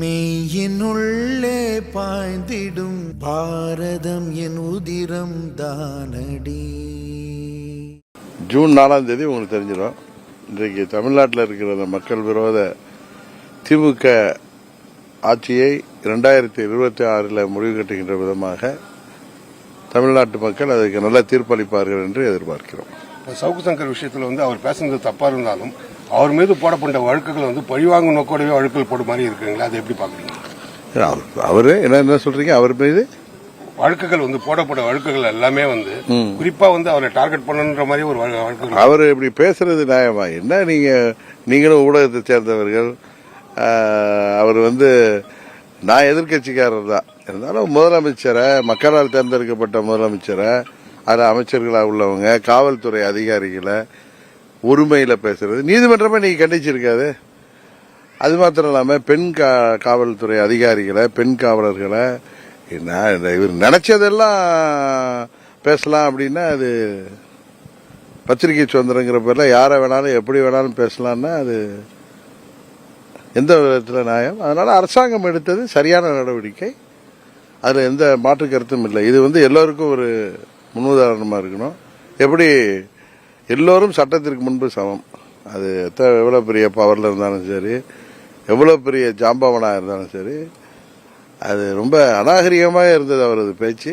மெய்யினுள்ளே பாய்ந்திடும் பாரதம் என் உதிரம் தானடி. ஜூன் நாலாம் தேதி உங்களுக்கு தெரிஞ்சிடும். இன்றைக்கு தமிழ்நாட்டில் இருக்கிற அந்த மக்கள் விரோத திமுக ஆட்சியை இரண்டாயிரத்தி இருபத்தி ஆறில் முடிவு கட்டுகின்ற விதமாக தமிழ்நாட்டு மக்கள் அதுக்கு நல்ல தீர்ப்பளிப்பார்கள் என்று எதிர்பார்க்கிறோம். இப்போ சவுக்கு சங்கர் விஷயத்தில் வந்து அவர் பேசுனது தப்பா இருந்தாலும் அவர் மீது போடப்பட்ட வழக்குகள் வந்து பழிவாங்கும் நோக்கோடவே வழக்குகள் போடும் மாதிரி இருக்குங்களா? அதை எப்படி பாக்குறீங்க அவர் என்ன என்ன சொல்றீங்க? அவர் மீது? வழக்குகள் வந்து போடப்பட்ட வழக்குகள் எல்லாமே வந்து குறிப்பா வந்து அவரை டார்கெட் பண்ணணுன்ற மாதிரி ஒரு வழ- வழக்குகள் அவர் இப்படி பேசுறது நியாயமா? என்ன நீங்க நீங்களும் ஊடகத்தை சேர்ந்தவர்கள் அவர் வந்து நான் எதிர்க்கட்சிக்காரர் தான். இருந்தாலும் முதலமைச்சரை மக்களால் தேர்ந்தெடுக்கப்பட்ட முதலமைச்சரை அதில் அமைச்சர்களாக உள்ளவங்க காவல்துறை அதிகாரிகளை உரிமையில் பேசுறது. நீதிமன்றமே நீங்க கண்டிச்சிருக்காது. அது மாத்திரம் இல்லாமல் பெண் கா காவல்துறை அதிகாரிகளை பெண் காவலர்களை என்ன இவர் நினைச்சதெல்லாம் பேசலாம் அப்படின்னா அது பத்திரிகை சுதந்திரங்கிற பேரில் யாரை வேணாலும் எப்படி வேணாலும் பேசலான்னா அது எந்த விதத்தில் நியாயம்? அதனால் அரசாங்கம் எடுத்தது சரியான நடவடிக்கை. அதில் எந்த மாற்று கருத்தும் இல்லை. இது வந்து எல்லோருக்கும் ஒரு முன்னுதாரணமாக இருக்கணும். எப்படி எல்லோரும் சட்டத்திற்கு முன்பு சமம். அது எத்த எவ்வளோ பெரிய பவரில் இருந்தாலும் சரி எவ்வளோ பெரிய ஜாம்பவனாக இருந்தாலும் சரி அது ரொம்ப அநாகரிகமாக இருந்தது அவரது பேச்சு.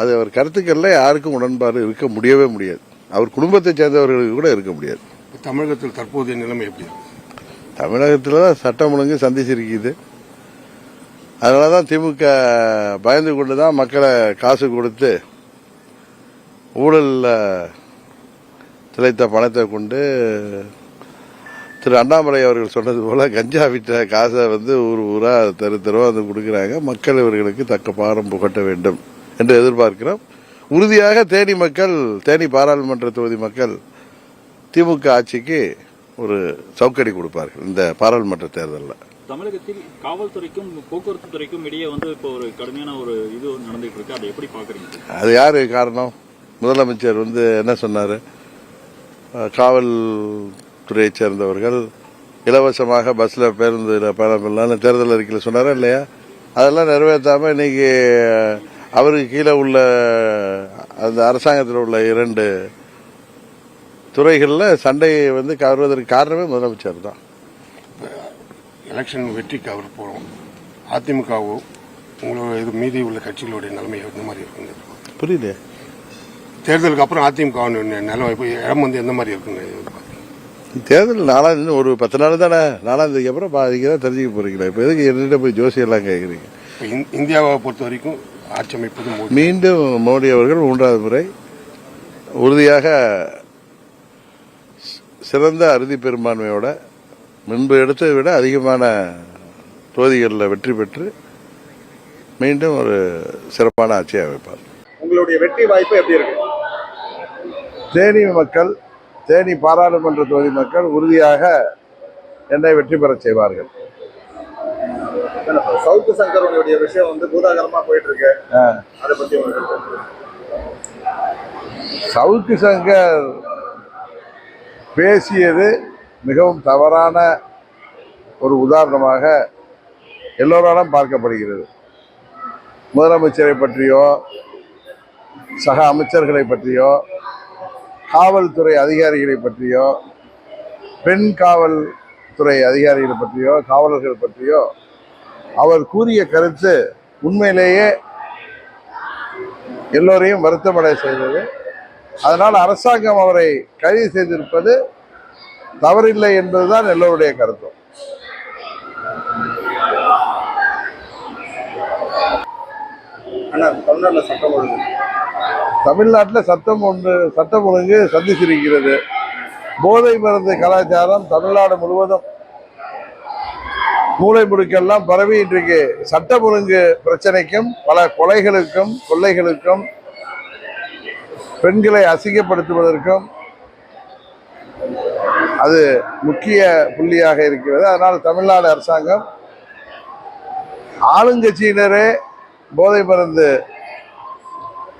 அது அவர் கருத்துக்கள்ல யாருக்கும் உடன்பாடு இருக்க முடியவே முடியாது. அவர் குடும்பத்தை சேர்ந்தவர்களுக்கு கூட இருக்க முடியாது. தமிழகத்தில் தற்போதைய நிலைமை எப்படி தமிழகத்தில் தான் சட்டம் ஒழுங்கு சந்திச்சிருக்குது. அதனால தான் திமுக பயந்து கொண்டு தான் மக்களை காசு கொடுத்து ஊழலில் திளைத்த பணத்தை கொண்டு திரு அண்ணாமலை அவர்கள் சொன்னது போல கஞ்சா விட்ட காசை வந்து ஊர் ஊரா தெரு தெருவா வந்து கொடுக்குறாங்க. மக்கள் இவர்களுக்கு தக்க பாடம் புகட்ட வேண்டும் என்று எதிர்பார்க்கிறோம். உறுதியாக தேனி மக்கள் தேனி பாராளுமன்ற தொகுதி மக்கள் திமுக ஆட்சிக்கு ஒரு சவுக்கடி கொடுப்பார்கள் இந்த பாராளுமன்ற தேர்தலில். தமிழகத்தில் காவல்துறைக்கும் போக்குவரத்து துறைக்கும் இடையே வந்து இப்போ ஒரு கடுமையான ஒரு இது நடந்துட்டு இருக்கு. அதை எப்படி பாக்குறீங்க அது யாரு காரணம்? முதலமைச்சர் வந்து என்ன சொன்னாரு? காவல்துறையை சேர்ந்தவர்கள் இலவசமாக பஸ்ல பேருந்துல பயணம் பண்ணலாம்னு தேர்தல் அறிக்கையில் சொன்னாரா இல்லையா? அதெல்லாம் நிறைவேற்றாம இன்னைக்கு அவருக்கு கீழே உள்ள அந்த அரசாங்கத்தில் உள்ள இரண்டு துறைகளில் சண்டையை வந்து கவர்வதற்கு காரணமே முதலமைச்சர் தான். எலெக்ஷன் வெற்றிக்கு அவர் போறோம். அதிமுகவோ உங்களோட இது மீதி உள்ள கட்சிகளுடைய நிலைமை எந்த மாதிரி இருக்குங்க புரியல தேர்தலுக்கு அப்புறம் அதிமுக நிலைமை இப்போ இடம் வந்து எந்த மாதிரி இருக்குங்க? தேர்தல் நாலாம் இன்னும் ஒரு பத்து நாள் தானே. நாலாம் தேதிக்கு அப்புறம் பாதிக்கு தான் தெரிஞ்சுக்க போறீங்களா. இப்போ எதுக்கு என்னிட்ட போய் ஜோசியெல்லாம் கேட்குறீங்க இந்தியாவை பொறுத்த வரைக்கும் ஆட்சி அமைப்பது மீண்டும் மோடி அவர்கள் மூன்றாவது முறை உறுதியாக சிறந்த அறுதி பெரும்பான்மையோட முன்பு எடுத்ததை விட அதிகமான தொகுதிகளில் வெற்றி பெற்று மீண்டும் ஒரு சிறப்பான ஆட்சியை அமைப்பார். உங்களுடைய வெற்றி வாய்ப்பு எப்படி இருக்கு? தேனி மக்கள் தேனி பாராளுமன்ற தொகுதி மக்கள் உறுதியாக என்னை வெற்றி பெறச் செய்வார்கள். சவுக்கு சங்கருடைய விஷயம் வந்து பூதாகரமா போயிட்டு இருக்கு அதை பத்தி. சவுக்கு சங்கர் பேசியது மிகவும் தவறான ஒரு உதாரணமாக எல்லோராலும் பார்க்கப்படுகிறது. முதலமைச்சரை பற்றியோ சக அமைச்சர்களை பற்றியோ காவல்துறை அதிகாரிகளை பற்றியோ பெண் காவல்துறை அதிகாரிகளை பற்றியோ காவலர்கள் பற்றியோ அவர் கூறிய கருத்து உண்மையிலேயே எல்லோரையும் வருத்தமடை செய்தது. அதனால் அரசாங்கம் அவரை கைது செய்திருப்பது தவறில்லை என்பதுதான் எல்லோருடைய கருத்தும் ஆனால் தமிழ்நாட்டில் சட்டம் ஒழுங்கு. தமிழ்நாட்டில் சட்டம் ஒன்று சட்டம் ஒழுங்கு சந்திச்சிருக்கிறது போதை மருந்து கலாச்சாரம் தமிழ்நாடு முழுவதும் மூளை முடுக்கெல்லாம் பரவி இன்றைக்கு சட்டம் ஒழுங்கு பிரச்சனைக்கும் பல கொலைகளுக்கும் கொள்ளைகளுக்கும் பெண்களை அசிங்கப்படுத்துவதற்கும் அது முக்கிய புள்ளியாக இருக்கிறது. அதனால் தமிழ்நாடு அரசாங்கம் ஆளுங்கட்சியினரே போதை மருந்து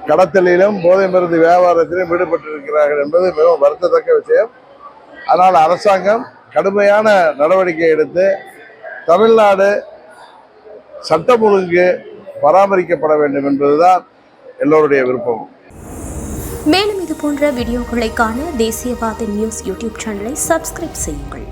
கடத்தலிலும் போதை மருந்து வியாபாரத்திலும் ஈடுபட்டிருக்கிறார்கள் என்பது மிகவும் வருத்தத்தக்க விஷயம். ஆனால் அரசாங்கம் கடுமையான நடவடிக்கை எடுத்து தமிழ்நாடு சட்டம் ஒழுங்கு பராமரிக்கப்பட வேண்டும் என்பதுதான் எல்லோருடைய விருப்பம். மேலும் இது போன்ற வீடியோக்களை காண தேசியவாத நியூஸ் யூடியூப் சேனலை சப்ஸ்கிரைப் செய்யுங்கள்.